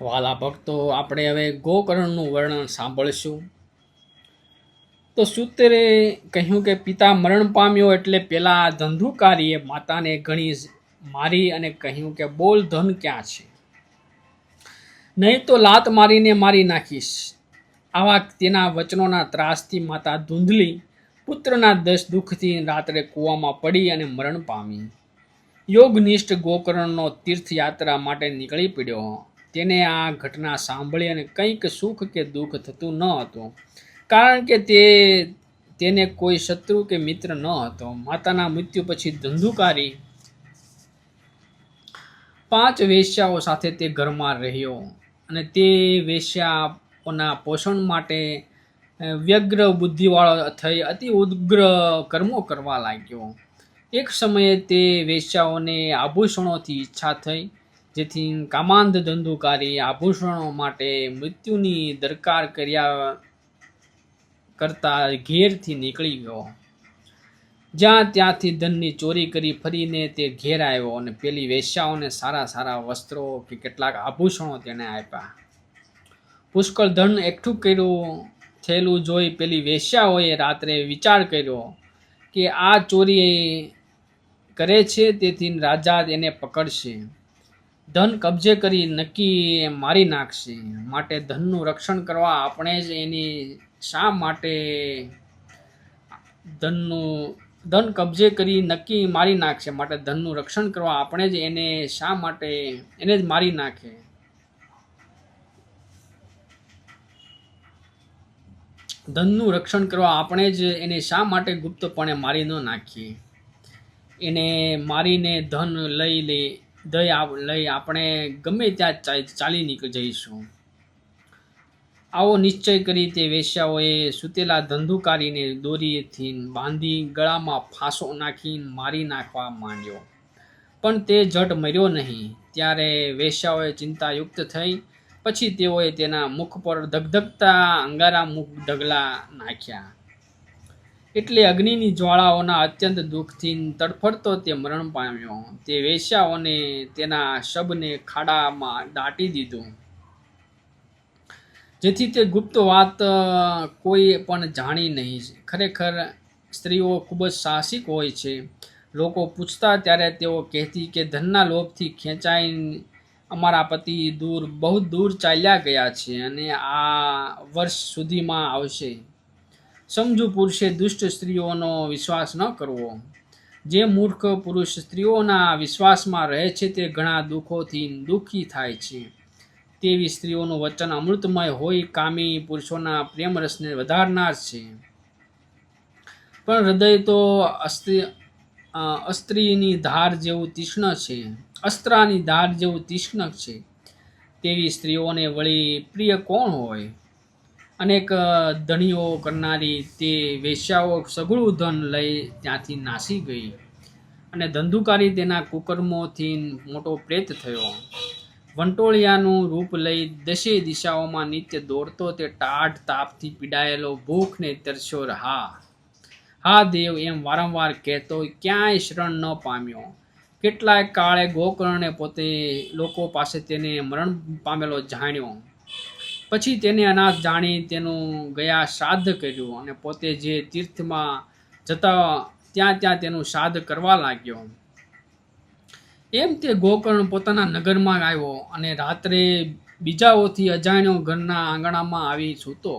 વાલા ભક્તો, આપણે હવે ગોકર્ણનું વર્ણન સાંભળીશું. તો સૂત્રે કહ્યું કે પિતા મરણ પામ્યો એટલે પેલા ધંધુકારીએ માતાને ઘણી મારી અને કહ્યું કે બોલ ધન ક્યાં છે? નહીં તો લાત મારીને મારી નાખીશ. આવા તેના વચનોના ત્રાસથી માતા ધૂંધલી પુત્રના દસ દુઃખથી રાત્રે કૂવામાં પડી અને મરણ પામી. યોગનિષ્ઠ ગોકર્ણનો તીર્થયાત્રા માટે નીકળી પડ્યો. તેને આ ઘટના સાંભળી અને કંઈક સુખ કે દુઃખ થતું ન હતું. કારણ કે તે, તેને કોઈ શત્રુ કે મિત્ર ન હતો. માતાના મૃત્યુ પછી ધંધુકારી પાંચ વેશ્યાઓ સાથે તે ઘરમાં રહ્યો અને તે વેશ્યાઓના પોષણ માટે વ્યગ્ર બુદ્ધિવાળો થઈ અતિ ઉગ્ર કર્મો કરવા લાગ્યો. એક સમયે તે વેશ્યાઓને આભૂષણોથી ઈચ્છા થઈ જેથી કામાંધ ધંધુકારી આભૂષણો માટે મૃત્યુની દરકાર કર્યા કરતા ઘેરથી નીકળી ગયો. જ્યાં ત્યાંથી ધનની ચોરી કરી ફરીને તે ઘેર આવ્યો અને પેલી વેશ્યાઓને સારા સારા વસ્ત્રો કે કેટલાક આભૂષણો તેણે આપ્યા. પુષ્કળ ધન એકઠું કર્યું, થયેલું જોઈ પેલી વેશ્યાઓએ રાત્રે વિચાર કર્યો કે આ ચોરી કરે છે, તેથી રાજા એને પકડશે. ધન કબજે કરી નક્કી મારી નાખશે. માટે ધનનું રક્ષણ કરવા આપણે જ એની શા માટે ધનનું, ધન કબજે કરી નક્કી મારી નાખશે. માટે ધનનું રક્ષણ કરવા આપણે જ એને શા માટે, એને જ મારી નાખે. ધનનું રક્ષણ કરવા આપણે જ એને શા માટે ગુપ્તપણે મારી ન નાખીએ? એને મારીને ધન લઈ લે દઈ લઈ આપણે ગમે ત્યાં ચાલી નીકળી જઈશું. આવો નિશ્ચય કરી તે વેશ્યાઓએ સૂતેલા ધંધુકારીને દોરીથી બાંધી ગળામાં ફાંસો નાખી મારી નાખવા માંડ્યો. પણ તે જટ મર્યો નહીં. ત્યારે વેશ્યાઓએ ચિંતાયુક્ત થઈ. પછી તેઓએ તેના મુખ પર ધગધગતા અંગારા મુખ ઢગલા નાખ્યા. એટલે અગ્નિની જ્વાળાઓના અત્યંત દુઃખથી તડફડતો તે મરણ પામ્યો. તે વેશ્યાઓને તેના શબને ખાડામાં દાટી દીધું. જેથી તે ગુપ્ત વાત કોઈ પણ જાણી નહીં ખરેખર સ્ત્રીઓ ખૂબ જ સાહસિક હોય છે. લોકો પૂછતા ત્યારે તેઓ કહેતી કે ધનના લોભથી ખેંચાઈ અમારા પતિ દૂર, બહુ દૂર ચાલ્યા ગયા છે અને આ વર્ષ સુધીમાં આવશે. સમજુ પુરુષે દુષ્ટ સ્ત્રીઓનો વિશ્વાસ ન કરવો. જે મૂર્ખ પુરુષ સ્ત્રીઓના વિશ્વાસમાં રહે છે તે ઘણા દુઃખોથી દુઃખી થાય છે. તેવી સ્ત્રીઓનું વચન અમૃતમય હોય કામી પુરુષોના પ્રેમરસને વધારનાર છે. પણ હૃદય તો અસ્ત્રી અસ્ત્રીની ધાર જેવું તીક્ષ્ણ છે. અસ્ત્રાની ધાર જેવું તીક્ષ્ણ છે. તેવી સ્ત્રીઓને વળી પ્રિય કોણ હોય? અનેક ધણીઓ કરનારી તે વેશ્યાઓ સઘળું ધન લઈ ત્યાંથી નાસી ગઈ અને ધંધુકારી તેના કુકર્મોથી મોટો પ્રેત થયો. વંટોળિયાનું રૂપ લઈ દશે દિશાઓમાં નિત્ય દોડતો તે ટાઢ તાપથી પીડાયેલો ભૂખને તરસ્યો હા હા, દેવ, એમ વારંવાર કહેતો ક્યાંય શરણ ન પામ્યો. કેટલાય કાળે ગોકર્ણે પોતે લોકો પાસે તેને મરણ પામેલો જાણ્યો. પછી તેને અનાથ જાણી તેનું ગયા શ્રાદ્ધ કર્યું અને પોતે જે તીર્થમાં જતા ત્યાં ત્યાં તેનું શ્રાદ્ધ કરવા લાગ્યો. એમ તે ગોકર્ણ પોતાના નગરમાં આવ્યો અને રાત્રે બીજાઓથી અજાણ્યો ઘરના આંગણામાં આવી સૂતો.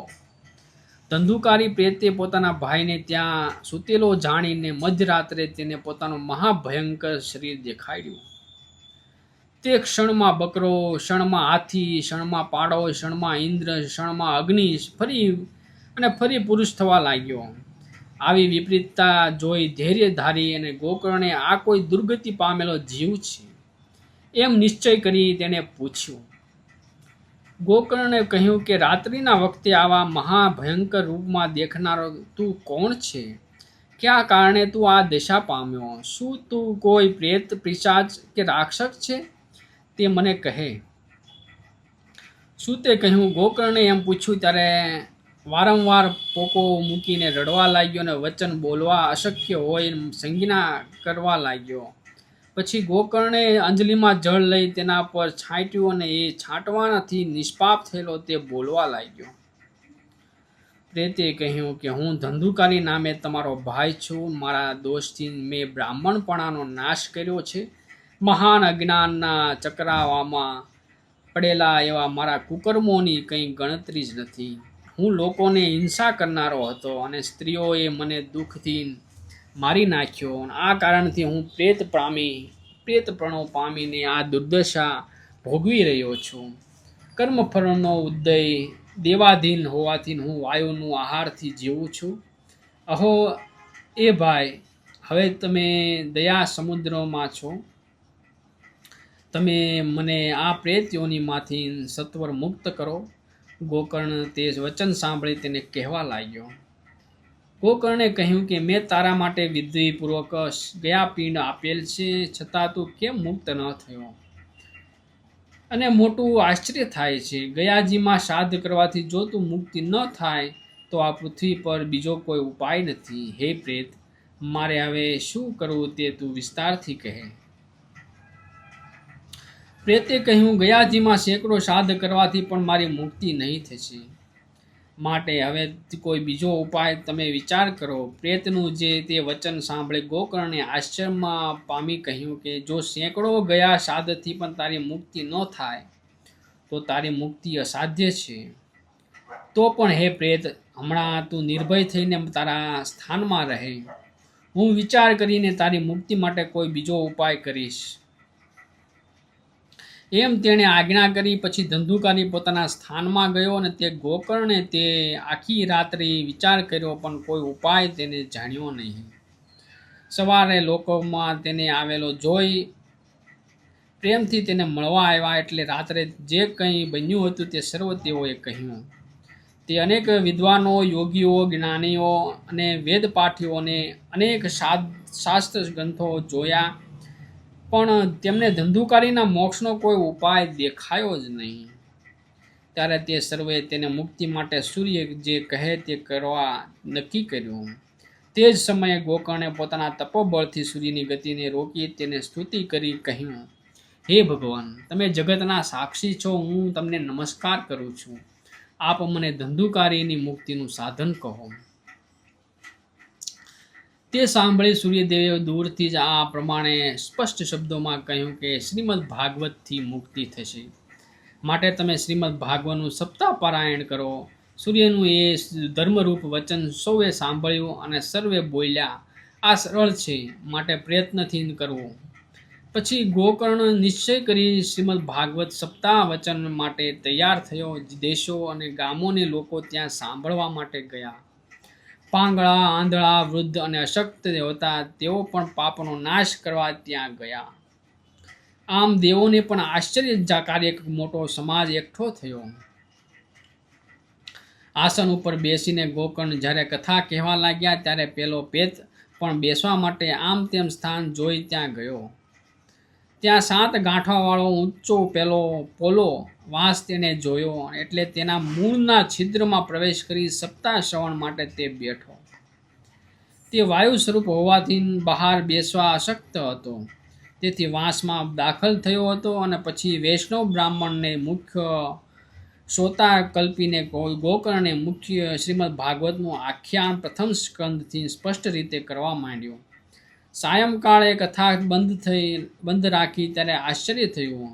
ધંધુકારી પ્રેતે પોતાના ભાઈને ત્યાં સૂતેલો જાણીને મધ્યરાત્રે તેને પોતાનું મહાભયંકર શરીર દેખાડ્યું. તે ક્ષણમાં બકરો, ક્ષણમાં હાથી, ક્ષણમાં પાડો, ક્ષણમાં ઇન્દ્ર, ક્ષણમાં અગ્નિ, ફરી અને ફરી પુરુષ થવા લાગ્યો. આવી વિપરીતતા જોઈ ધૈર્ય ધારી અને ગોકર્ણે આ કોઈ દુર્ગતિ પામેલો જીવ છે? એમ નિશ્ચય કરી તેને પૂછ્યું. ગોકર્ણે કહ્યું કે, રાત્રિના વખતે આવા મહાભયંકર રૂપમાં દેખનારો તું કોણ છે? ક્યાં કારણે તું આ દિશા પામ્યો? શું તું કોઈ પ્રેત, પિશાચ કે રાક્ષસ છે? તે મને કહે, શું તે કહ્યું? ગોકર્ણે એમ પૂછ્યું, ત્યારે વારંવાર પોકો મૂકીને રડવા લાગ્યો અને વચન બોલવા અશક્ય હોય સંજ્ઞા કરવા લાગ્યો. પછી ગોકર્ણે અંજલિમાં જળ લઈ તેના પર છાંટ્યું અને એ છાંટવાનાથી નિષ્પાપ થયેલો તે બોલવા લાગ્યો. પ્રેતે કહ્યું કે, હું ધંધુકારી નામે તમારો ભાઈ છું. મારા દોષથી મેં બ્રાહ્મણપણાનો નાશ કર્યો છે. મહાન અજ્ઞાનના ચક્રાવામાં પડેલા એવા મારા કુકર્મોની કંઈ ગણતરી જ નથી. હું લોકોને હિંસા કરનારો હતો અને સ્ત્રીઓએ મને દુઃખથી મારી નાખ્યો. આ કારણથી હું પ્રેત પામી પ્રેતપણો પામીને આ દુર્દશા ભોગવી રહ્યો છું. કર્મફળનો ઉદય દેવાધીન હોવાથી હું વાયુનું આહારથી જીવું છું. અહો, એ ભાઈ, હવે તમે દયા સમુદ્રમાં છો? તમે મને આ પ્રેત્યોનીમાંથી સત્વર મુક્ત કરો. ગોકર્ણ તે વચન સાંભળી તેને કહેવા લાગ્યો. ગોકર્ણે કહ્યું કે મેં તારા માટે વિધિપૂર્વક ગયા પિંડ આપેલ છે, છતાં તું કેમ મુક્ત ન થયો? અને મોટું આશ્ચર્ય થાય છે, ગયાજીમાં શ્રાદ્ધ કરવાથી જો તું મુક્તિ ન થાય, તો આ પૃથ્વી પર બીજો કોઈ ઉપાય નથી. હે પ્રેત, મારે હવે શું કરવું તે તું વિસ્તારથી કહે. પ્રેતે કહ્યું, ગયાજીમાં સેંકડો શ્રાદ્ધ કરવાથી પણ મારી મુક્તિ નહીં થશે. માટે હવે કોઈ બીજો ઉપાય તમે વિચાર કરો. પ્રેતનું જે તે વચન સાંભળે, ગોકર્ણે આશ્ચર્યમાં પામી કહ્યું કે, જો સેંકડો ગયા શ્રાદ્ધથી પણ તારી મુક્તિ ન થાય, તો તારી મુક્તિ અસાધ્ય છે. તો પણ હે પ્રેત, હમણાં તું નિર્ભય થઈને તારા સ્થાનમાં રહે. હું વિચાર કરીને તારી મુક્તિ માટે કોઈ બીજો ઉપાય કરીશ. એમ તેણે આજ્ઞા કરી, પછી ધંધુકારી પોતાના સ્થાનમાં ગયો અને તે ગોકર્ણે તે આખી રાત્રિ વિચાર કર્યો, પણ કોઈ ઉપાય તેને જાણ્યો નહીં. સવારે લોકોમાં તેને આવેલો જોઈ પ્રેમથી તેને મળવા આવ્યા એટલે રાત્રે જે કંઈ બન્યું હતું તે સર્વ તેઓએ કહ્યું. તે અનેક વિદ્વાનો, યોગીઓ, જ્ઞાનીઓ અને વેદપાઠીઓને અનેક શાસ્ત્ર ગ્રંથો જોયા પણ તેમને ધંધુકારીના મોક્ષનો કોઈ ઉપાય દેખાયો જ નહીં. ત્યારે તે સર્વે તેને મુક્તિ માટે સૂર્ય જે કહે તે કરવા નક્કી કર્યું. તે જ સમયે ગોકર્ણે પોતાના તપોબળથી સૂર્યની ગતિને રોકી તેને સ્તુતિ કરી કહ્યું, હે ભગવાન, તમે જગતના સાક્ષી છો, હું તમને નમસ્કાર કરું છું. આપ મને ધંધુકારીની મુક્તિનું સાધન કહો. તે સાંભળી સૂર્યદેવે દૂરથી જ આ પ્રમાણે સ્પષ્ટ શબ્દોમાં કહ્યું કે શ્રીમદ ભાગવતથી મુક્તિ થશે. માટે તમે શ્રીમદ ભાગવતનું સપ્તાહ પારાયણ કરો. સૂર્યનું એ ધર્મરૂપ વચન સૌએ સાંભળ્યું અને સર્વે બોલ્યા, આ સરળ છે, માટે પ્રયત્નથી કરવો. પછી ગોકર્ણ નિશ્ચય કરી શ્રીમદ ભાગવત સપ્તાહ વચન માટે તૈયાર થયો. દેશો અને ગામોને લોકો ત્યાં સાંભળવા માટે ગયા. પાંગળા, આંધળા, વૃદ્ધ અને અશક્ત હતા તેઓ પણ પાપનો નાશ કરવા ત્યાં ગયા. આમ દેવોને પણ આશ્ચર્ય કાર્ય મોટો સમાજ એકઠો થયો. આસન ઉપર બેસીને ગોકર્ણ જ્યારે કથા કહેવા લાગ્યા ત્યારે પેલો પેત પણ બેસવા માટે આમ તેમ સ્થાન જોઈ ત્યાં ગયો. ત્યાં સાત ગાંઠાવાળો ઊંચો પેલો પોલો વાંસ તેને જોયો એટલે તેના મૂળના છિદ્રમાં પ્રવેશ કરી સપ્તાહ શ્રવણ માટે તે બેઠો. તે વાયુ સ્વરૂપ હોવાથી બહાર બેસવા અશક્ત હતો. તેથી વાંસમાં દાખલ થયો હતો અને પછી વૈષ્ણવ બ્રાહ્મણને મુખ્ય શ્રોતા કલ્પીને ગો- ગોકર્ણે મુખ્ય શ્રીમદ ભાગવતનું આખ્યાન પ્રથમ સ્કંદથી સ્પષ્ટ રીતે કરવા માંડ્યું. સાયંકાળે કથા બંધ થઈ, બંધ રાખી ત્યારે આશ્ચર્ય થયું.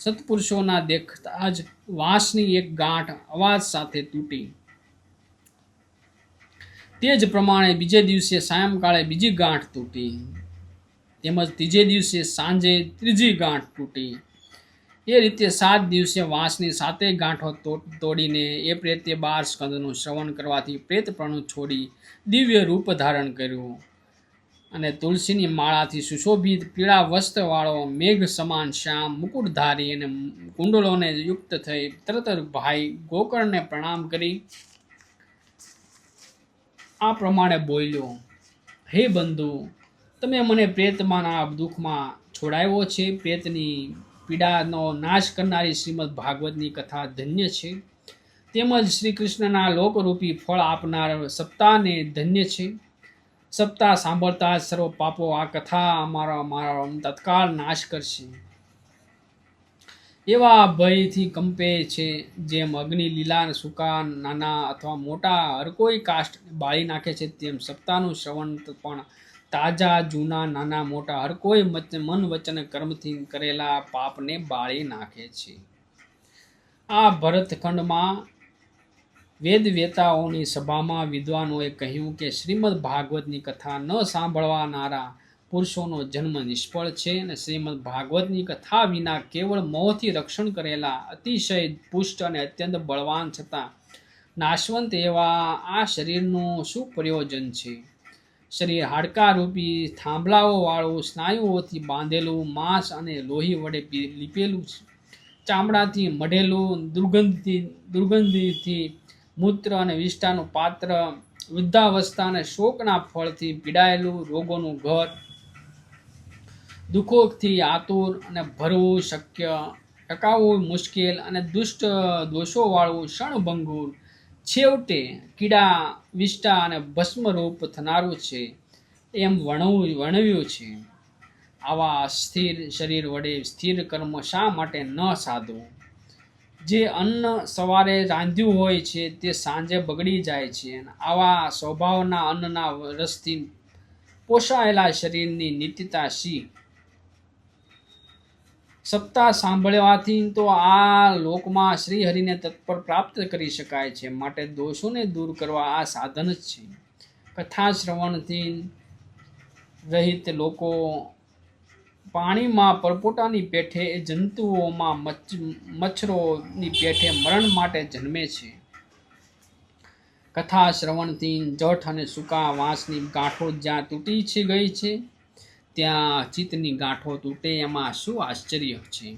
સત્પુરુષોના દેખતા જ વાંસની એક ગાંઠ અવાજ સાથે તૂટી. તે જ પ્રમાણે બીજે દિવસે સાયંકાળે બીજી ગાંઠ તૂટી. તેમજ ત્રીજે દિવસે સાંજે ત્રીજી ગાંઠ તૂટી. એ રીતે સાત દિવસે વાંસની સાતે ગાંઠો તોડીને એ પ્રેતે બાર સ્કંદનું શ્રવણ કરવાથી પ્રેતપણું છોડી દિવ્ય રૂપ ધારણ કર્યું. અને તુલસીની માળાથી સુશોભિત પીળા વસ્ત્રવાળો મેઘ સમાન શ્યામ, મુકુટધારી અને કુંડલોને યુક્ત થઈ તરત ભાઈ ગોકર્ણને પ્રણામ કરી. આ પ્રમાણે બોલ્યો, હે બંધુ, તમે મને પ્રેતમાંના દુઃખમાં છોડાવ્યો છે. પ્રેતની પીડાનો નાશ કરનારી શ્રીમદ ભાગવતની કથા ધન્ય છે. તેમજ શ્રી કૃષ્ણના લોકરૂપી ફળ આપનાર સપ્તાહને ધન્ય છે. સપ્તાહ સાંભળતા સર્વ પાપો આ કથા અમારો અમારો તત્કાળ નાશ કરશે. એવા ભયથી કંપે છે, જેમ અગ્નિ, લીલા સૂકા નાના અથવા મોટા હર કોઈ કાષ્ટ બાળી નાખે છે, તેમ સપ્તાહનું શ્રવણ પણ તાજા, જૂના, નાના, મોટા હર કોઈ મન વચન કર્મથી કરેલા પાપને બાળી નાખે છે. આ ભરતખંડમાં વેદ વેતાઓની સભામાં વિદ્વાનોએ કહ્યું કે શ્રીમદ ભાગવતની કથા ન સાંભળવાનારા પુરુષોનો જન્મ નિષ્ફળ છે અને શ્રીમદ ભાગવતની કથા વિના કેવળ મોહથી રક્ષણ કરેલા અતિશય પુષ્ટ અને અત્યંત બળવાન છતાં નાશવંત એવા આ શરીરનું શું પ્રયોજન છે? શરીર હાડકારૂપી રૂપી થાંભલાઓ સ્નાયુઓથી બાંધેલું માંસ અને લોહી વડે લીપેલું છે. ચામડાથી મઢેલું દુર્ગંધથી દુર્ગંધીથી મૂત્ર અને વિષ્ટાનું પાત્ર વૃદ્ધાવસ્થા અને શોકના ફળથી પીડાયેલું રોગોનું ઘર, દુઃખોથી આતુર અને ભરવું શક્ય ટકાવવું મુશ્કેલ અને દુષ્ટ દોષોવાળું ક્ષણભંગુર. છેવટે કીડા વિષ્ટા અને ભસ્મરૂપ થનારું છે, એમ વર્ણવું, વર્ણવ્યું છે. આવા સ્થિર શરીર વડે સ્થિર કર્મ શા માટે ન સાધવું? જે અન્ન સવારે રાંધ્યું હોય છે, તે સાંજે બગડી જાય છે. આવા સ્વભાવના અન્નના રસથી પોષાયેલા શરીરની નિત્યતા શી? સપ્તાહ સાંભળવાથી તો આ લોકમાં શ્રી હરિને તત્પર પ્રાપ્ત કરી શકાય છે. માટે દોષોને દૂર કરવા આ સાધન જ છે. કથા શ્રવણથી રહિત લોકો પાણીમાં પરપોટાની પેઠે એ જંતુઓમાં મચ્છરોની પેઠે મરણ માટે જન્મે છે. કથા શ્રવણથી જઠ અને સૂકા વાંસની ગાંઠો જ્યાં તૂટી છે ગઈ છે, ત્યાં ચિત્તની ગાંઠો તૂટે એમાં શું આશ્ચર્ય છે?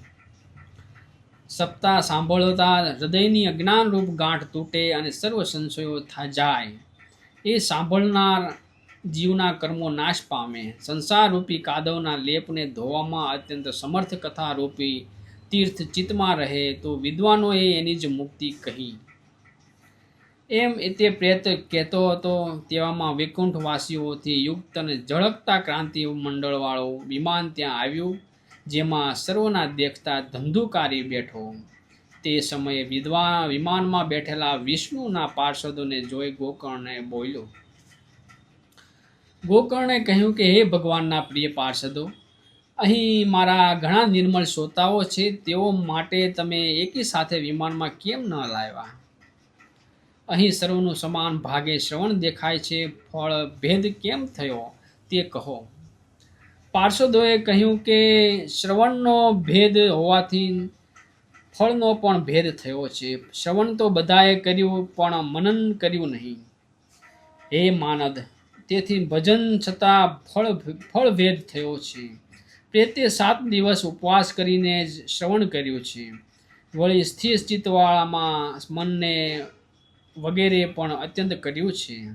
સપ્તાહ સાંભળતા હૃદયની અજ્ઞાનરૂપ ગાંઠ તૂટે અને સર્વ સંશયો થા જાય. એ સાંભળનાર જીવના કર્મો નાશ પામે. સંસારરૂપી કાદવના લેપને ધોવામાં અત્યંત સમર્થ કથારૂપી તીર્થ ચિત્તમાં રહે તો વિદ્વાનોએ એની જ મુક્તિ કહી. એમ એ તે પ્રેત કહેતો હતો તેવામાં વૈકુંઠવાસીઓથી યુક્ત અને ઝળકતા ક્રાંતિ મંડળવાળું વિમાન ત્યાં આવ્યું, જેમાં સર્વના દેખતા ધંધુકારી બેઠો. તે સમયે વિદ્વા, વિમાનમાં બેઠેલા વિષ્ણુના પાર્ષદોને જોઈ ગોકર્ણે બોલ્યો ગોકર્ણે કહ્યું કે, હે ભગવાનના પ્રિય પાર્ષદો, અહીં મારા ઘણા નિર્મળ શ્રોતાઓ છે, તેઓ માટે તમે એકી સાથે વિમાનમાં કેમ ન લાવ્યા? અહીં સર્વનું સમાન ભાગે શ્રવણ દેખાય છે, ફળ ભેદ કેમ થયો તે કહો. પાર્ષદોએ કહ્યું કે, શ્રવણનો ભેદ હોવાથી ફળનો પણ ભેદ થયો છે. શ્રવણ તો બધાએ કર્યું, પણ મનન કર્યું નહીં. હે માનદ તેથી ભજન છતાં ફળ ફળભેદ થયો છે. પ્રેતે સાત દિવસ ઉપવાસ કરીને જ શ્રવણ કર્યું છે. વળી સ્થિર ચિત્તવાળામાં મનને વગેરે પણ અત્યંત કર્યું છે.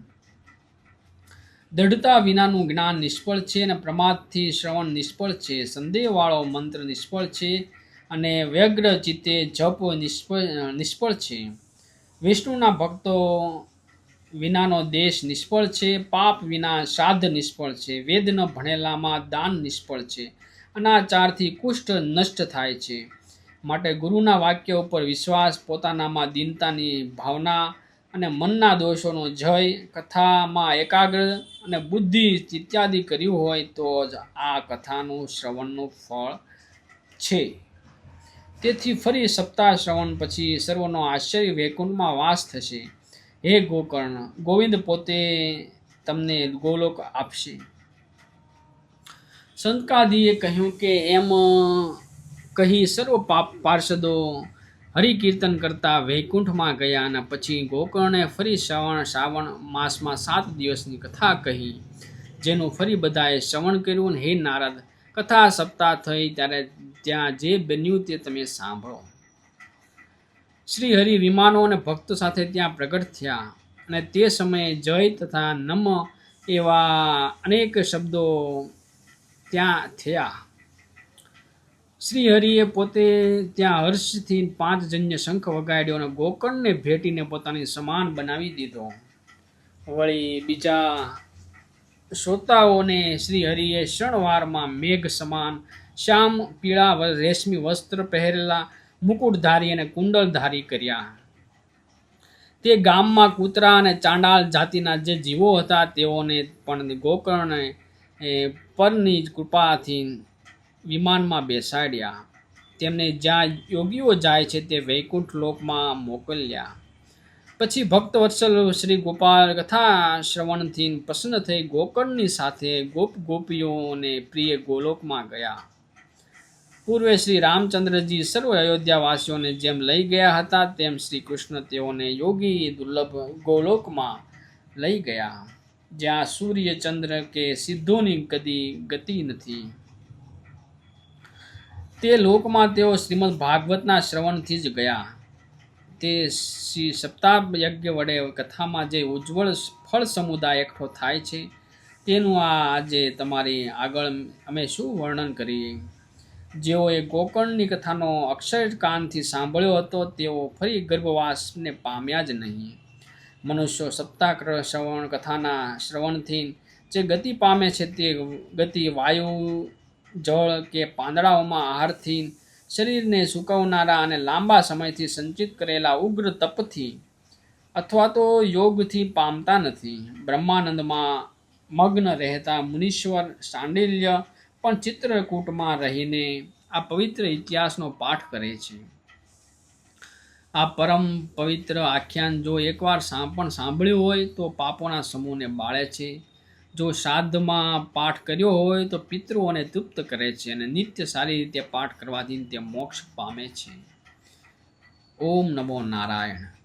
દૃઢતા વિનાનું જ્ઞાન નિષ્ફળ છે અને પ્રમાદથી શ્રવણ નિષ્ફળ છે. સંદેહવાળો મંત્ર નિષ્ફળ છે અને વ્યગ્ર ચિત્તે જપ નિષ્ફળ નિષ્ફળ છે. વિષ્ણુના ભક્તો વિનાનો દેશ નિષ્ફળ છે, પાપ વિના શ્રાદ્ધ નિષ્ફળ છે વેદ ભણેલામાં દાન નિષ્ફળ છે, અનાચારથી કુષ્ઠ નષ્ટ થાય છે. માટે ગુરુના વાક્ય ઉપર વિશ્વાસ, પોતાનામાં દીનતાની ભાવના અને મનના દોષોનો જય, કથામાં એકાગ્ર અને બુદ્ધિ ઇત્યાદિ કર્યું હોય તો જ આ કથાનું શ્રવણનું ફળ છે. તેથી ફરી સપ્તાહ શ્રવણ પછી સર્વનો આશ્ચર્ય વૈકુંઠમાં વાસ થશે. હે ગોકર્ણ, ગોવિંદ પોતે તમને ગોલોક આપશે. સંતકાદીએ કહ્યું કે એમ, કહી સર્વ પાપ પાર્ષદો હરિકીર્તન કરતા વૈકુંઠમાં ગયા અને પછી ગોકર્ણે ફરી શ્રવણ, શ્રાવણ માસમાં સાત દિવસની કથા કહી, જેનું ફરી બધાએ શ્રવણ કર્યું અને હે નારદ, કથા સપ્તાહ થઈ ત્યારે ત્યાં જે બન્યું તે તમે સાંભળો. શ્રી હરિ વિમાનો અને ભક્તો સાથે ત્યાં પ્રગટ થયા. અને તે સમયે જય તથા નમ એવા અનેક શબ્દો ત્યાં થયા. શ્રીહરિએ પોતે ત્યાં હર્ષથી પાંચ જન્ય શંખ વગાડ્યો અને ગોકર્ણને ભેટીને પોતાની સમાન બનાવી દીધો. વળી બીજા શ્રોતાઓને શ્રી હરિએ ક્ષણવારમાં મેઘ સમાન, શ્યામ પીળા રેશમી વસ્ત્ર પહેરેલા મુકુટધારી અને કુંડલધારી કર્યા. તે ગામમાં કૂતરા અને ચાંડાળ જાતિના જે જીવો હતા, તેઓને પણ ગોકર્ણ પરની કૃપાથી વિમાનમાં બેસાડ્યા. તેમને જ્યાં યોગીઓ જાય છે, તે વૈકુંઠ લોકમાં મોકલ્યા. પછી ભક્તવત્સલ શ્રી ગોપાલ કથા શ્રવણથી પ્રસન્ન થઈ ગોકર્ણની સાથે ગોપ ગોપીઓને પ્રિય ગોલોકમાં ગયા. પૂર્વે શ્રી રામચંદ્રજી સર્વ અયોધ્યાવાસીઓને જેમ લઈ ગયા હતા, તેમ શ્રી કૃષ્ણ તેઓને યોગી દુર્લભ ગોલોકમાં લઈ ગયા. જ્યાં સૂર્ય ચંદ્ર કે સિદ્ધોની કદી ગતિ નથી. તે લોકમાં તેઓ શ્રીમદ ભાગવતના શ્રવણથી જ ગયા. તે શ્રી સપ્તાહ યજ્ઞ વડે કથામાં જે ઉજ્જવળ ફળ સમુદાય એકઠો થાય છે, તેનું આ આજે તમારી આગળ અમે શું વર્ણન કરીએ? જેઓએ ગોકર્ણની કથાનો અક્ષર કાનથી સાંભળ્યો હતો, તેઓ ફરી ગર્ભવાસને પામ્યા જ નહીં. મનુષ્યો સપ્તાહ શ્રવણ કથાના શ્રવણથી જે ગતિ પામે છે તે ગતિ વાયુ, જળ કે પાંદડાઓમાં આહારથી શરીરને સૂકવનારા અને લાંબા સમયથી સંચિત કરેલા ઉગ્ર તપથી અથવા તો યોગથી પામતા નથી. બ્રહ્માનંદમાં મગ્ન રહેતા મુનીશ્વર સાંડિલ્ય પણ ચિત્રકૂટમાં રહીને આ પવિત્ર ઇતિહાસનો પાઠ કરે છે. આ પરમ પવિત્ર આખ્યાન જો એકવાર પણ સાંભળ્યું હોય તો પાપોના સમૂહને બાળે છે. જો શ્રાદ્ધમાં પાઠ કર્યો હોય તો પિતૃઓને તૃપ્ત કરે છે અને નિત્ય સારી રીતે પાઠ કરવાથી તે મોક્ષ પામે છે. ઓમ નમો નારાયણ.